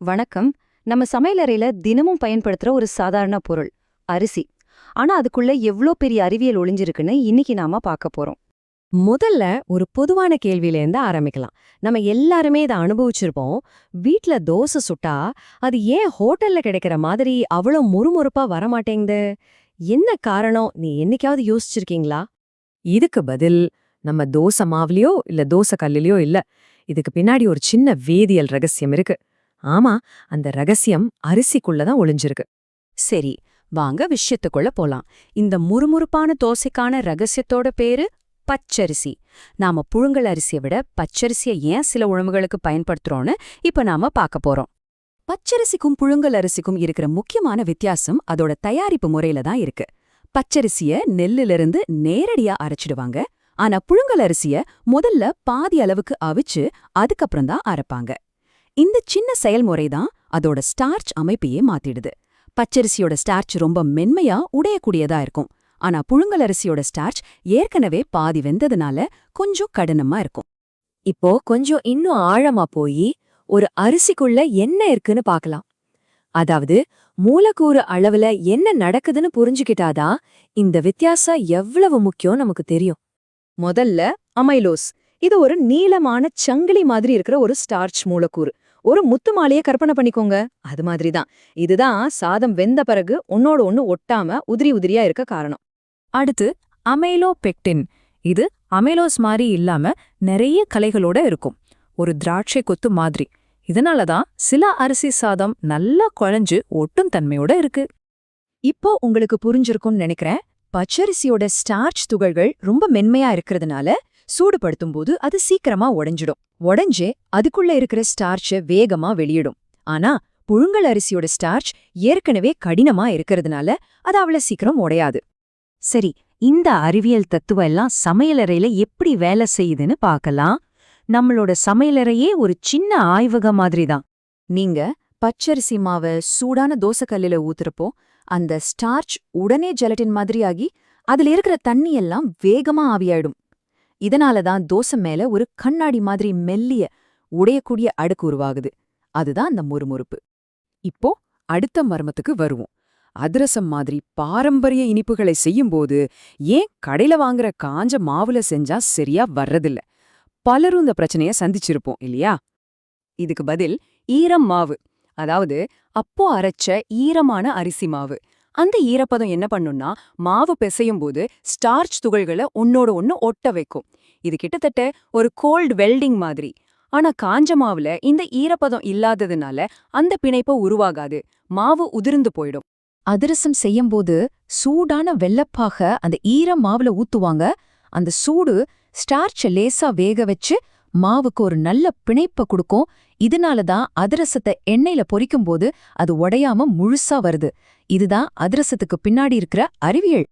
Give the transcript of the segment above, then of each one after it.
வணக்கம். நம்ம சமையலறையில தினமும் பயன்படுத்துற ஒரு சாதாரண பொருள் அரிசி. ஆனா அதுக்குள்ள எவ்ளோ பெரிய அறிவியல் ஒளிஞ்சிருக்குன்னு இன்னைக்கு நாம பார்க்க போறோம். முதல்ல ஒரு பொதுவான கேள்வியிலேருந்து ஆரம்பிக்கலாம். நம்ம எல்லாருமே இதை அனுபவிச்சிருப்போம். வீட்ல தோசை சுட்டா அது ஏன் ஹோட்டல்ல கிடைக்கிற மாதிரி அவ்வளோ முறுமுறுப்பா வரமாட்டேங்குது? என்ன காரணம்? நீ என்னைக்காவது யோசிச்சிருக்கீங்களா? இதுக்கு பதில் நம்ம தோசை மாவுலயோ இல்ல தோசை கல்லுலயோ இல்ல இதுக்கு பின்னாடி ஒரு சின்ன வேதியியல் ரகசியம் இருக்கு. ஆமா அந்த ரகசியம் அரிசிக்குள்ள தான் ஒளிஞ்சிருக்கு. சரி வாங்க விஷயத்துக்குள்ள போலாம். இந்த முறுமுறுப்பான தோசைக்கான ரகசியத்தோட பேரு பச்சரிசி. நாம புழுங்கல் அரிசியை விட பச்சரிசியை ஏன் சில உணவுகளுக்கு பயன்படுத்துறோம்னு இப்ப நாம பார்க்க போறோம். பச்சரிசிக்கும் புழுங்கல் அரிசிக்கும் இருக்கிற முக்கியமான வித்தியாசம் அதோட தயாரிப்பு முறையில தான் இருக்கு. பச்சரிசிய நெல்லிலிருந்து நேரடியா அரைச்சிடுவாங்க. ஆனா புழுங்கல் அரிசிய முதல்ல பாதி அளவுக்கு அவிச்சு அதுக்கப்புறம் தான் அரைப்பாங்க. இந்த சின்ன செயல்முறை தான் அதோட ஸ்டார்ச் அமைப்பையே மாத்திடுது. பச்சரிசியோட ஸ்டார்ச் ரொம்ப மென்மையா உடையக்கூடியதா இருக்கும். ஆனா புழுங்கலரிசியோட ஸ்டார்ச் ஏற்கனவே பாதி வெந்ததுனால கொஞ்சம் கடினமா இருக்கும். இப்போ கொஞ்சம் இன்னும் ஆழமா போய் ஒரு அரிசிக்குள்ள என்ன இருக்குன்னு பார்க்கலாம். அதாவது மூலக்கூறு அளவுல என்ன நடக்குதுன்னு புரிஞ்சுக்கிட்டாதான் இந்த வித்தியாசம் எவ்வளவு முக்கியம் நமக்கு தெரியும். முதல்ல அமைலோஸ். இது ஒரு நீளமான சங்கிலி மாதிரி இருக்கிற ஒரு ஸ்டார்ச் மூலக்கூறு. ஒரு முத்து மாலையை கற்பனை பண்ணிக்கோங்க. அது மாதிரி தான் இதுதான் சாதம் வெந்த பிறகு ஒன்னோட ஒன்னு ஒட்டாம உதிரி உதிரியா இருக்க காரணம். அடுத்து அமைலோபெக்டின். இது அமைலோஸ் மாதிரி இல்லாம நிறைய கலைகளோட இருக்கும். ஒரு திராட்சை கொத்து மாதிரி. இதனால தான் சில அரிசி சாதம் நல்லா குழஞ்சு ஒட்டும் தன்மையோட இருக்கு. இப்போ உங்களுக்கு புரிஞ்சிருக்கும்னு நினைக்கிறேன். பச்சரிசியோட ஸ்டார்ச் துகள்கள் ரொம்ப மென்மையா இருக்கிறதுனால சூடுபடுத்தும் போது அது சீக்கிரமா உடைஞ்சிடும். உடஞ்சே அதுக்குள்ள இருக்கிற ஸ்டார்ச்ச வேகமா வெளியிடும். ஆனா புழுங்கல் அரிசியோட ஸ்டார்ச் ஏற்கனவே கடினமா இருக்கிறதுனால அது அவ்வளவு சீக்கிரம் உடையாது. சரி இந்த அறிவியல் தத்துவம் எல்லாம் சமையலறையில எப்படி வேலை செய்யுதுன்னு பார்க்கலாம். நம்மளோட சமையலறையே ஒரு சின்ன ஆய்வகம் மாதிரி தான் நீங்க பச்சரிசி மாவை சூடான தோசைக்கல்லில ஊத்துறப்போ அந்த ஸ்டார்ச் உடனே ஜெலட்டின் மாதிரி ஆகி அதுல இருக்கிற தண்ணி எல்லாம் வேகமா ஆவியாயிடும். இதனால தான் தோசை மேல ஒரு கண்ணாடி மாதிரி மெல்லிய உடையக்கூடிய அடுக்கு உருவாகுது. அதுதான் அந்த முறுமுறுப்பு. இப்போ அடுத்த மர்மத்துக்கு வருவோம். அதிரசம் மாதிரி பாரம்பரிய இனிப்புகளை செய்யும்போது ஏன் கடையில வாங்குற காஞ்ச மாவுல செஞ்சா சரியா வர்றதில்ல? பலரும் இந்த பிரச்சனைய சந்திச்சிருப்போம் இல்லையா? இதுக்கு பதில் ஈரம் மாவு. அதாவது அப்போ அரைச்ச ஈரமான அரிசி மாவு. அந்த ஈரப்பதம் என்ன பண்ணும்னா மாவு பிசையும் போது ஸ்டார்ச் துகள்களை ஒன்னோட ஒன்னு ஒட்ட வைக்கும். இது கிட்டத்தட்ட ஒரு கோல்ட் வெல்டிங் மாதிரி. ஆனா காஞ்ச மாவுல இந்த ஈரப்பதம் இல்லாததுனால அந்த பிணைப்பு உருவாகாது. மாவு உதிர்ந்து போயிடும். அதிரசம் செய்யும்போது சூடான வெள்ளப்பாக அந்த ஈர மாவுல ஊத்துவாங்க. அந்த சூடு ஸ்டார்ச்ச லேசா வேக வச்சு மாவுக்கு ஒரு நல்ல பிணைப்ப கொடுக்கும். இதனால தான் அதிரசத்தை எண்ணெயில பொரிக்கும்போது அது உடையாம முழுசா வருது. இதுதான் அதிரசத்துக்கு பின்னாடி இருக்கிற அறிவியல்.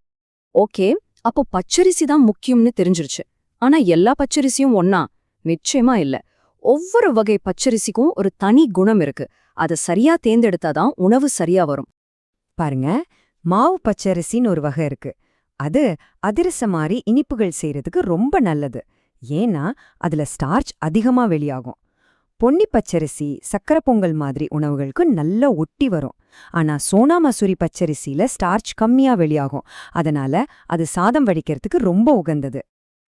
ஓகே அப்போ பச்சரிசி தான் முக்கியம்னு தெரிஞ்சிருச்சு. ஆனா எல்லா பச்சரிசியும் ஒன்னா நிச்சயமா இல்ல. ஒவ்வொரு வகை பச்சரிசிக்கும் ஒரு தனி குணம் இருக்கு. அதை சரியா தேர்ந்தெடுத்தாதான் உணவு சரியா வரும். பாருங்க மாவு பச்சரிசின்னு ஒரு வகை இருக்கு. அது அதிரச மாதிரி இனிப்புகள் செய்யறதுக்கு ரொம்ப நல்லது. ஏன்னா அதுல ஸ்டார்ச் அதிகமா வெளியாகும். பொன்னி பச்சரிசி சக்கரை பொங்கல் மாதிரி உணவுகளுக்கு நல்லா ஒட்டி வரும். ஆனா சோனா மசூரி பச்சரிசியில ஸ்டார்ச் கம்மியா வெளியாகும். அதனால அது சாதம் வடிக்கிறதுக்கு ரொம்ப உகந்தது.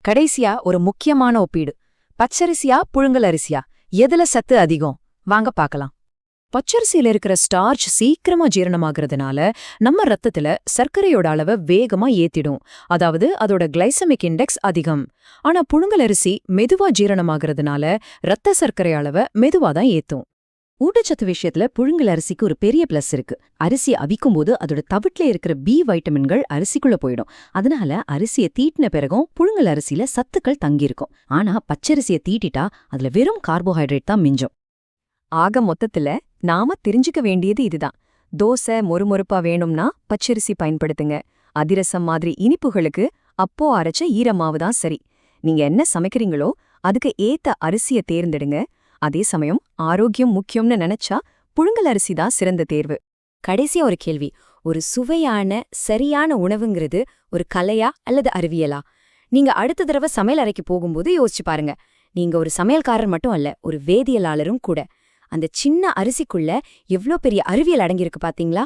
கடைசியா ஒரு முக்கியமான ஒப்பீடு. பச்சரிசியா புழுங்கல் அரிசியா? எதுல சத்து அதிகம்? வாங்க பார்க்கலாம். பச்சரிசியில இருக்கிற ஸ்டார்ச் சீக்கிரமா ஜீரணமாகிறதுனால நம்ம ரத்தத்துல சர்க்கரையோட அளவை வேகமா ஏத்திடும். அதாவது அதோட கிளைசமிக் இண்டெக்ஸ் அதிகம். ஆனா புழுங்கலரிசி மெதுவா ஜீரணமாகிறதுனால ரத்த சர்க்கரை அளவை மெதுவா தான் ஏத்தும். ஊட்டச்சத்து விஷயத்துல புழுங்கல் அரிசிக்கு ஒரு பெரிய பிளஸ் இருக்கு. அரிசி அவிக்கும்போது அதோட தவிட்டுல இருக்கிற பி வைட்டமின்கள் அரிசிக்குள்ள போயிடும். அதனால அரிசியை தீட்டின பிறகும் புழுங்கல் அரிசியில சத்துக்கள் தங்கியிருக்கும். ஆனா பச்சரிசியை தீட்டிட்டா அதுல வெறும் கார்போஹைட்ரேட் தான் மிஞ்சும். ஆக மொத்தத்துல நாம தெரிஞ்சுக்க வேண்டியது இதுதான். தோசை மொறுமொறுப்பா வேணும்னா பச்சரிசி பயன்படுத்துங்க. அதிரசம் மாதிரி இனிப்புகளுக்கு அப்போ அரைச்ச ஈரமாவு தான் சரி. நீங்க என்ன சமைக்கிறீங்களோ அதுக்கு ஏத்த அரிசிய தேர்ந்தெடுங்க. அதே சமயம் ஆரோக்கியம் முக்கியம்னு நினைச்சா புழுங்கல் அரிசி தான் சிறந்த தேர்வு. கடைசியா ஒரு கேள்வி. ஒரு சுவையான சரியான உணவுங்கிறது ஒரு கலையா அல்லது அறிவியலா? நீங்க அடுத்த தடவை சமையல் அறைக்கு போகும்போது யோசிச்சு பாருங்க. நீங்க ஒரு சமையல்காரர் மட்டும் அல்ல ஒரு வேதியியலாளரும் கூட. அந்த சின்ன அரிசிக்குள்ள எவ்ளோ பெரிய அறிவியல் அடங்கியிருக்கு பாத்தீங்களா?